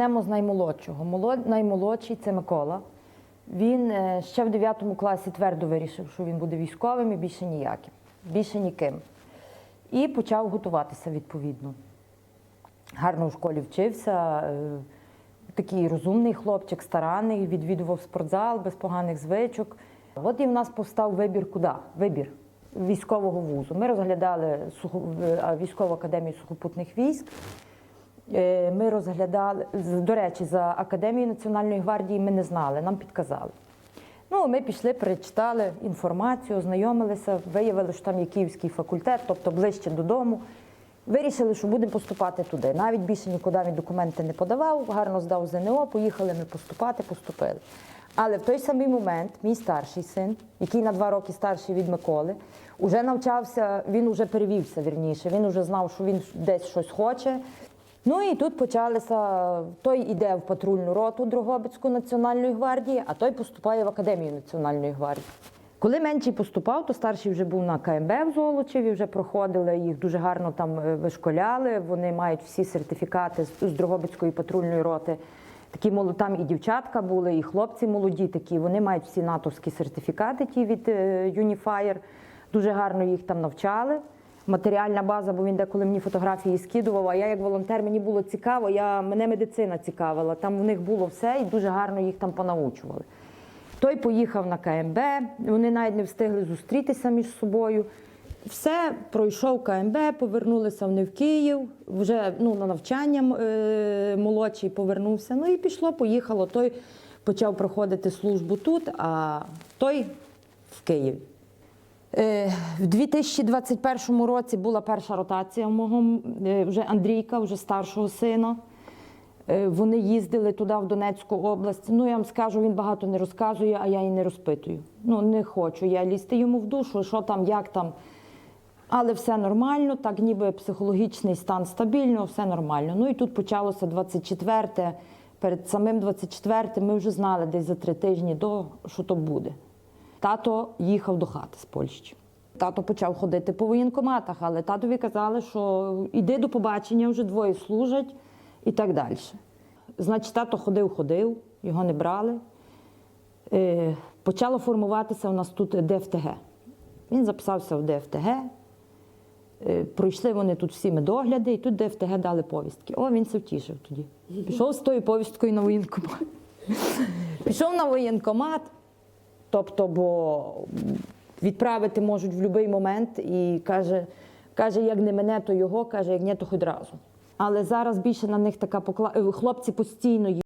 почнемо з наймолодшого. Молод, наймолодший це Микола. Він е, ще в 9 класі твердо вирішив, що він буде військовим і більше ніяким, більше ніким. І почав готуватися відповідно. Гарно в школі вчився. е, Такий розумний хлопчик, старанний, відвідував спортзал без поганих звичок. От і в нас постав вибір куди? Вибір військового вузу. Ми розглядали а, військову академію сухопутних військ. Е, Ми розглядали, до речі, за Академією Національної гвардії ми не знали, нам підказали. Ну, ми пішли, перечитали інформацію, ознайомилися, виявили, що там є Київський факультет, тобто ближче додому. Вирішили, що будемо поступати туди. Навіть більше нікуди він документи не подавав, гарно здав ЗНО, поїхали ми поступати, поступили. Але в той самий момент мій старший син, який на два роки старший від Миколи, уже навчався, він уже перевівся вірніше, він вже знав, що він десь щось хоче. Ну і тут почалися. Той іде в патрульну роту Дрогобицьку Національної гвардії, а той поступає в Академію Національної гвардії. Коли менший поступав, то старший вже був на КМБ в Золочеві, вже проходили, їх дуже гарно там е, вишколяли. Вони мають всі сертифікати з Дрогобицької патрульної роти. Такі там і дівчатка були, і хлопці молоді такі. Вони мають всі натовські сертифікати ті від е, Unifier. Дуже гарно їх там навчали. Матеріальна база, бо він деколи мені фотографії скидував. А я як волонтер мені було цікаво. Я мене медицина цікавила. Там в них було все і дуже гарно їх там понаучували. Той поїхав на КМБ, вони навіть не встигли зустрітися між собою. Все, пройшов КМБ, повернулися вони в Київ, вже ну, на навчання е, молодший повернувся. Ну і пішло, поїхало. Той почав проходити службу тут, а той в Києві. Е, В 2021 році була перша ротація у мого е, вже Андрійка, вже старшого сина. Е, Вони їздили туди, в Донецьку область. Ну, я вам скажу, він багато не розказує, а я і не розпитую. Ну, не хочу я лізти йому в душу, що там, як там. Але все нормально, так ніби психологічний стан стабільно, все нормально. Ну і тут почалося 24-те. Перед самим 24-тим ми вже знали десь за три тижні до, що то буде. Тато їхав до хати з Польщі. Тато почав ходити по воєнкоматах, але татові казали, що іди до побачення, вже двоє служать і так далі. Значить, тато ходив, ходив, його не брали. Е, почало формуватися у нас тут ДФТГ. Він записався в ДФТГ. Е, Пройшли вони тут всі медогляди, і тут ДФТГ дали повістки. О, він се втішив тоді. Пішов з тою повісткою на воєнкомат. Пішов на воєнкомат, тобто, бо відправити можуть в будь-який момент і каже, каже, як не мене, то його, каже, як ні, то хоч разу. Але зараз більше на них така покла... е, Хлопці постійно